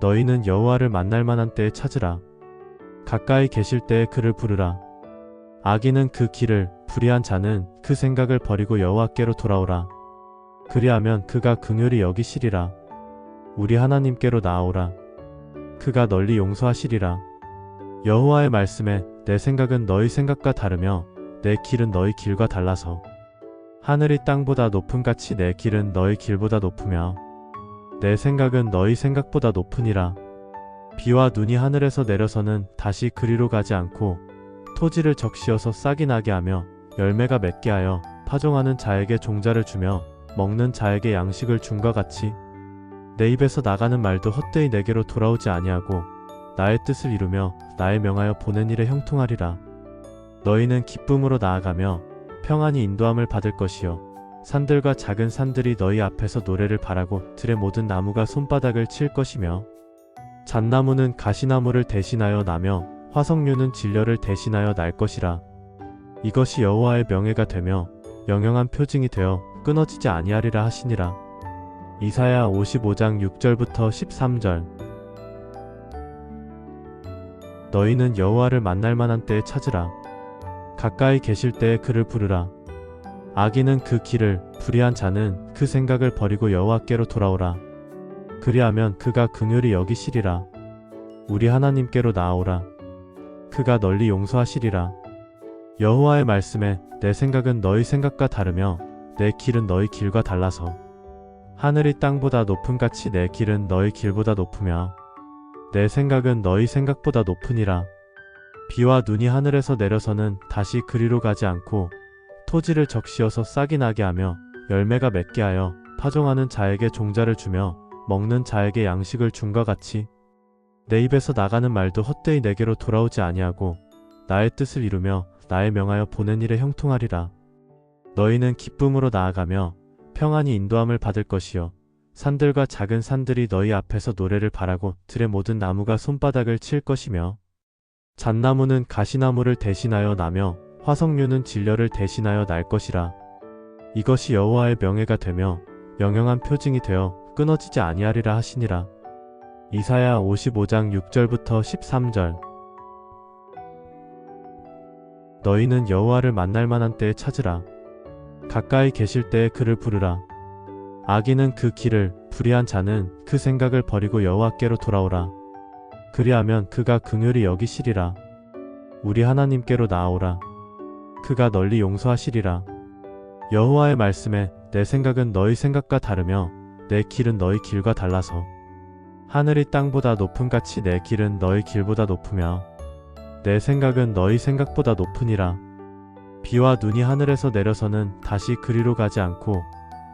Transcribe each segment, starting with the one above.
너희는 여호와를 만날 만한 때에 찾으라. 가까이 계실 때에 그를 부르라. 악인은 그 길을, 불의한 자는 그 생각을 버리고 여호와께로 돌아오라. 그리하면 그가 긍휼히 여기시리라. 우리 하나님께로 나아오라. 그가 널리 용서하시리라. 여호와의 말씀에 내 생각은 너희 생각과 다르며 내 길은 너희 길과 달라서 하늘이 땅보다 높은 같이 내 길은 너희 길보다 높으며 내 생각은 너희 생각보다 높으니라. 비와 눈이 하늘에서 내려서는 다시 그리로 가지 않고 토지를 적시어서 싹이 나게 하며 열매가 맺게 하여 파종하는 자에게 종자를 주며 먹는 자에게 양식을 준과 같이 내 입에서 나가는 말도 헛되이 내게로 돌아오지 아니하고 나의 뜻을 이루며 나의 명하여 보낸 일에 형통하리라. 너희는 기쁨으로 나아가며 평안히 인도함을 받을 것이요 산들과 작은 산들이 너희 앞에서 노래를 바라고 들의 모든 나무가 손바닥을 칠 것이며 잣나무는 가시나무를 대신하여 나며 화석류는 진려를 대신하여 날 것이라. 이것이 여호와의 명예가 되며 영영한 표징이 되어 끊어지지 아니하리라 하시니라. 이사야 55장 6절부터 13절 너희는 여호와를 만날 만한 때에 찾으라. 가까이 계실 때에 그를 부르라. 악인은 그 길을, 불의한 자는 그 생각을 버리고 여호와께로 돌아오라. 그리하면 그가 긍휼히 여기시리라. 우리 하나님께로 나아오라. 그가 널리 용서하시리라. 여호와의 말씀에 내 생각은 너희 생각과 다르며 내 길은 너희 길과 달라서 하늘이 땅보다 높은 같이 내 길은 너희 길보다 높으며 내 생각은 너희 생각보다 높으니라. 비와 눈이 하늘에서 내려서는 다시 그리로 가지 않고 토지를 적시어서 싹이 나게 하며 열매가 맺게 하여 파종하는 자에게 종자를 주며 먹는 자에게 양식을 준과 같이 내 입에서 나가는 말도 헛되이 내게로 돌아오지 아니하고 나의 뜻을 이루며 나의 명하여 보낸 일에 형통하리라. 너희는 기쁨으로 나아가며 평안히 인도함을 받을 것이요 산들과 작은 산들이 너희 앞에서 노래를 바라고 들의 모든 나무가 손바닥을 칠 것이며 잣나무는 가시나무를 대신하여 나며 화석류는 진려를 대신하여 날 것이라. 이것이 여호와의 명예가 되며 영영한 표징이 되어 끊어지지 아니하리라 하시니라. 이사야 55장 6절부터 13절 너희는 여호와를 만날 만한 때에 찾으라. 가까이 계실 때에 그를 부르라. 악인은 그 길을, 불의한 자는 그 생각을 버리고 여호와께로 돌아오라. 그리하면 그가 긍휼히 여기시리라. 우리 하나님께로 나아오라. 그가 널리 용서하시리라. 여호와의 말씀에 내 생각은 너희 생각과 다르며 내 길은 너희 길과 달라서 하늘이 땅보다 높은 같이 내 길은 너희 길보다 높으며 내 생각은 너희 생각보다 높으니라. 비와 눈이 하늘에서 내려서는 다시 그리로 가지 않고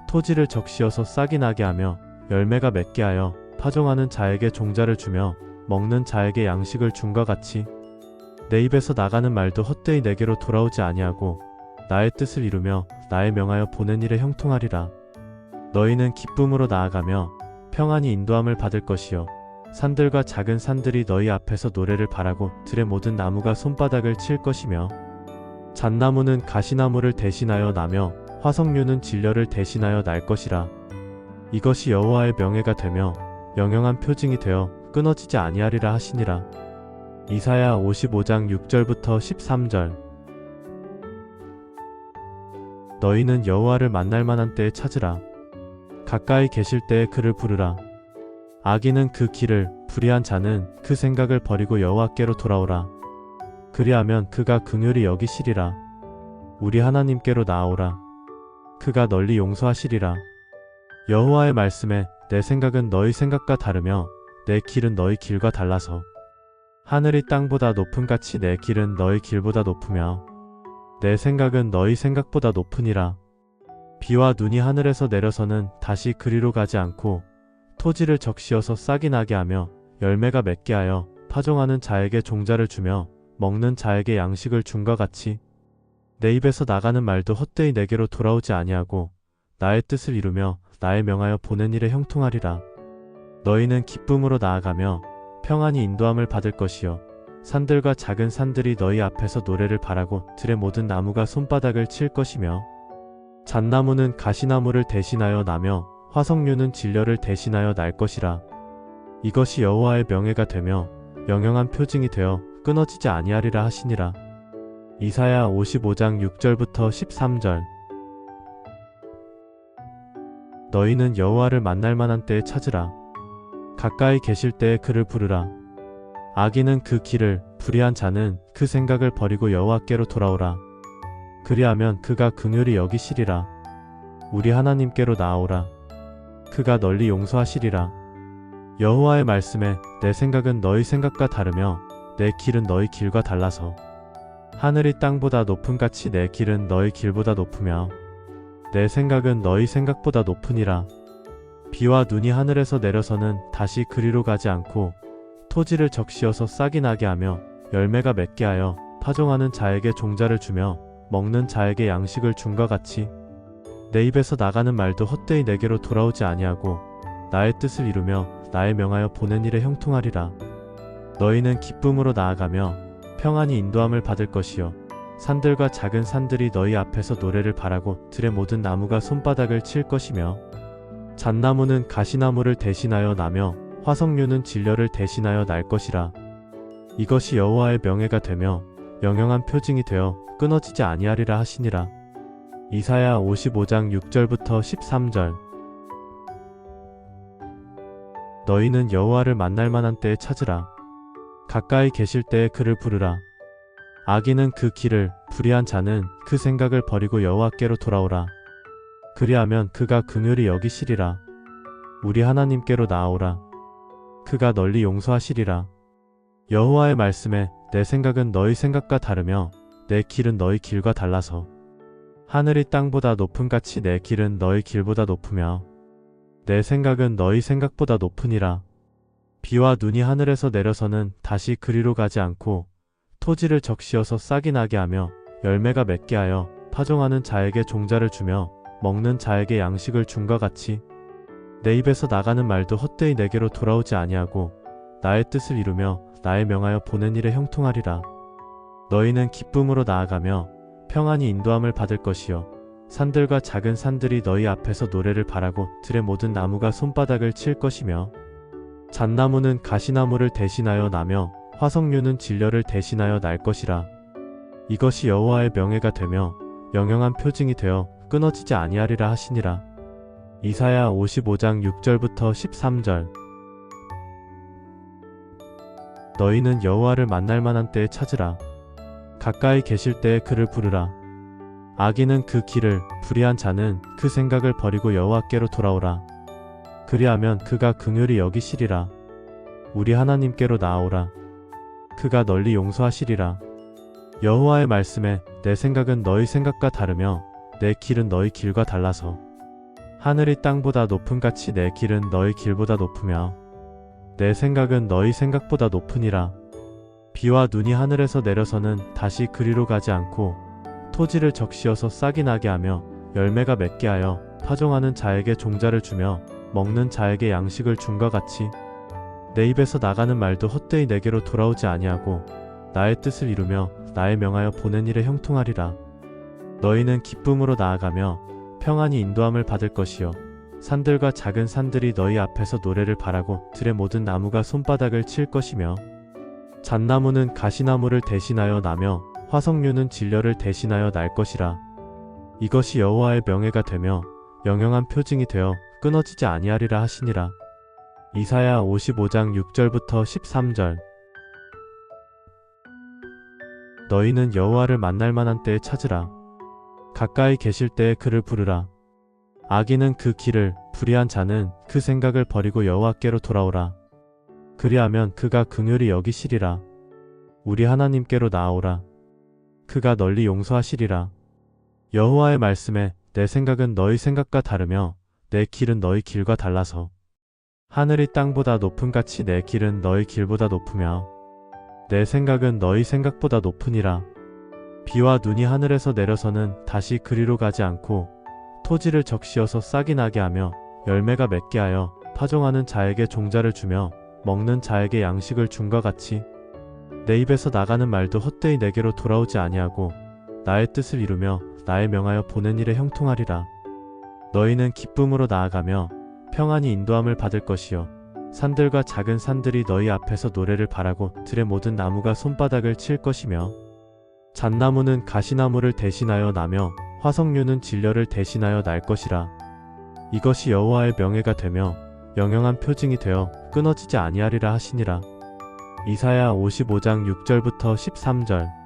토지를 적시어서 싹이 나게 하며 열매가 맺게 하여 파종하는 자에게 종자를 주며 먹는 자에게 양식을 준과 같이 내 입에서 나가는 말도 헛되이 내게로 돌아오지 아니하고 나의 뜻을 이루며 나의 명하여 보낸 일에 형통하리라. 너희는 기쁨으로 나아가며 평안히 인도함을 받을 것이요 산들과 작은 산들이 너희 앞에서 노래를 바라고 들의 모든 나무가 손바닥을 칠 것이며 잣나무는 가시나무를 대신하여 나며 화석류는 진려를 대신하여 날 것이라. 이것이 여호와의 명예가 되며 영영한 표징이 되어 끊어지지 아니하리라 하시니라. 이사야 55장 6절부터 13절 너희는 여호와를 만날 만한 때에 찾으라. 가까이 계실 때에 그를 부르라. 악인은 그 길을, 불의한 자는 그 생각을 버리고 여호와께로 돌아오라. 그리하면 그가 긍휼히 여기시리라. 우리 하나님께로 나아오라. 그가 널리 용서하시리라. 여호와의 말씀에 내 생각은 너희 생각과 다르며 내 길은 너희 길과 달라서 하늘이 땅보다 높은 같이 내 길은 너희 길보다 높으며 내 생각은 너희 생각보다 높으니라. 비와 눈이 하늘에서 내려서는 다시 그리로 가지 않고 토지를 적시어서 싹이 나게 하며 열매가 맺게 하여 파종하는 자에게 종자를 주며 먹는 자에게 양식을 준과 같이 내 입에서 나가는 말도 헛되이 내게로 돌아오지 아니하고 나의 뜻을 이루며 나의 명하여 보낸 일에 형통하리라. 너희는 기쁨으로 나아가며 평안히 인도함을 받을 것이요 산들과 작은 산들이 너희 앞에서 노래를 바라고 들의 모든 나무가 손바닥을 칠 것이며 잣나무는 가시나무를 대신하여 나며 화석류는 진려를 대신하여 날 것이라. 이것이 여호와의 명예가 되며 영영한 표징이 되어 끊어지지 아니하리라 하시니라. 이사야 55장 6절부터 13절 너희는 여호와를 만날 만한 때에 찾으라. 가까이 계실 때에 그를 부르라. 악인은 그 길을, 불의한 자는 그 생각을 버리고 여호와께로 돌아오라. 그리하면 그가 긍휼히 여기시리라. 우리 하나님께로 나아오라. 그가 널리 용서하시리라. 여호와의 말씀에 내 생각은 너희 생각과 다르며 내 길은 너희 길과 달라서 하늘이 땅보다 높은 같이 내 길은 너희 길보다 높으며 내 생각은 너희 생각보다 높으니라. 비와 눈이 하늘에서 내려서는 다시 그리로 가지 않고 토지를 적시어서 싹이 나게 하며 열매가 맺게 하여 파종하는 자에게 종자를 주며 먹는 자에게 양식을 준과 같이 내 입에서 나가는 말도 헛되이 내게로 돌아오지 아니하고 나의 뜻을 이루며 나의 명하여 보낸 일에 형통하리라. 너희는 기쁨으로 나아가며 평안히 인도함을 받을 것이요 산들과 작은 산들이 너희 앞에서 노래를 바라고 들의 모든 나무가 손바닥을 칠 것이며 잣나무는 가시나무를 대신하여 나며 화석류는 진려를 대신하여 날 것이라. 이것이 여호와의 명예가 되며 영영한 표징이 되어 끊어지지 아니하리라 하시니라. 이사야 55장 6절부터 13절 너희는 여호와를 만날 만한 때에 찾으라. 가까이 계실 때에 그를 부르라. 악인은 그 길을, 불의한 자는 그 생각을 버리고 여호와께로 돌아오라. 그리하면 그가 긍휼히 여기시리라. 우리 하나님께로 나아오라. 그가 널리 용서하시리라. 여호와의 말씀에 내 생각은 너희 생각과 다르며 내 길은 너희 길과 달라서 하늘이 땅보다 높은 같이 내 길은 너희 길보다 높으며 내 생각은 너희 생각보다 높으니라. 비와 눈이 하늘에서 내려서는 다시 그리로 가지 않고 토지를 적시어서 싹이 나게 하며 열매가 맺게 하여 파종하는 자에게 종자를 주며 먹는 자에게 양식을 준과 같이 내 입에서 나가는 말도 헛되이 내게로 돌아오지 아니하고 나의 뜻을 이루며 나의 명하여 보낸 일에 형통하리라. 너희는 기쁨으로 나아가며 평안히 인도함을 받을 것이요 산들과 작은 산들이 너희 앞에서 노래를 바라고 들의 모든 나무가 손바닥을 칠 것이며 잣나무는 가시나무를 대신하여 나며 화석류는 진려를 대신하여 날 것이라. 이것이 여호와의 명예가 되며 영영한 표징이 되어 끊어지지 아니하리라 하시니라. 이사야 55장 6절부터 13절 너희는 여호와를 만날 만한 때에 찾으라. 가까이 계실 때에 그를 부르라. 악인은 그 길을, 불의한 자는 그 생각을 버리고 여호와께로 돌아오라. 그리하면 그가 긍휼히 여기시리라. 우리 하나님께로 나아오라. 그가 널리 용서하시리라. 여호와의 말씀에 내 생각은 너희 생각과 다르며 내 길은 너희 길과 달라서 하늘이 땅보다 높은 같이 내 길은 너희 길보다 높으며 내 생각은 너희 생각보다 높으니라. 비와 눈이 하늘에서 내려서는 다시 그리로 가지 않고 토지를 적시어서 싹이 나게 하며 열매가 맺게 하여 파종하는 자에게 종자를 주며 먹는 자에게 양식을 준과 같이 내 입에서 나가는 말도 헛되이 내게로 돌아오지 아니하고 나의 뜻을 이루며 나의 명하여 보낸 일에 형통하리라. 너희는 기쁨으로 나아가며 평안히 인도함을 받을 것이요 산들과 작은 산들이 너희 앞에서 노래를 바라고 들의 모든 나무가 손바닥을 칠 것이며 잣나무는 가시나무를 대신하여 나며 화석류는 진려를 대신하여 날 것이라. 이것이 여호와의 명예가 되며 영영한 표징이 되어 끊어지지 아니하리라 하시니라. 이사야 55장 6절부터 13절 너희는 여호와를 만날 만한 때에 찾으라. 가까이 계실 때에 그를 부르라. 악인은 그 길을, 불의한 자는 그 생각을 버리고 여호와께로 돌아오라. 그리하면 그가 긍휼히 여기시리라. 우리 하나님께로 나아오라. 그가 널리 용서하시리라. 여호와의 말씀에 내 생각은 너희 생각과 다르며 내 길은 너희 길과 달라서 하늘이 땅보다 높은 같이 내 길은 너희 길보다 높으며 내 생각은 너희 생각보다 높으니라. 비와 눈이 하늘에서 내려서는 다시 그리로 가지 않고 토지를 적시어서 싹이 나게 하며 열매가 맺게 하여 파종하는 자에게 종자를 주며 먹는 자에게 양식을 준과 같이 내 입에서 나가는 말도 헛되이 내게로 돌아오지 아니하고 나의 뜻을 이루며 나의 명하여 보낸 일에 형통하리라. 너희는 기쁨으로 나아가며 평안히 인도함을 받을 것이요 산들과 작은 산들이 너희 앞에서 노래를 바라고 들의 모든 나무가 손바닥을 칠 것이며 잣나무는 가시나무를 대신하여 나며 화석류는 진려를 대신하여 날 것이라. 이것이 여호와의 명예가 되며 영영한 표징이 되어 끊어지지 아니하리라 하시니라. 이사야 55장 6절부터 13절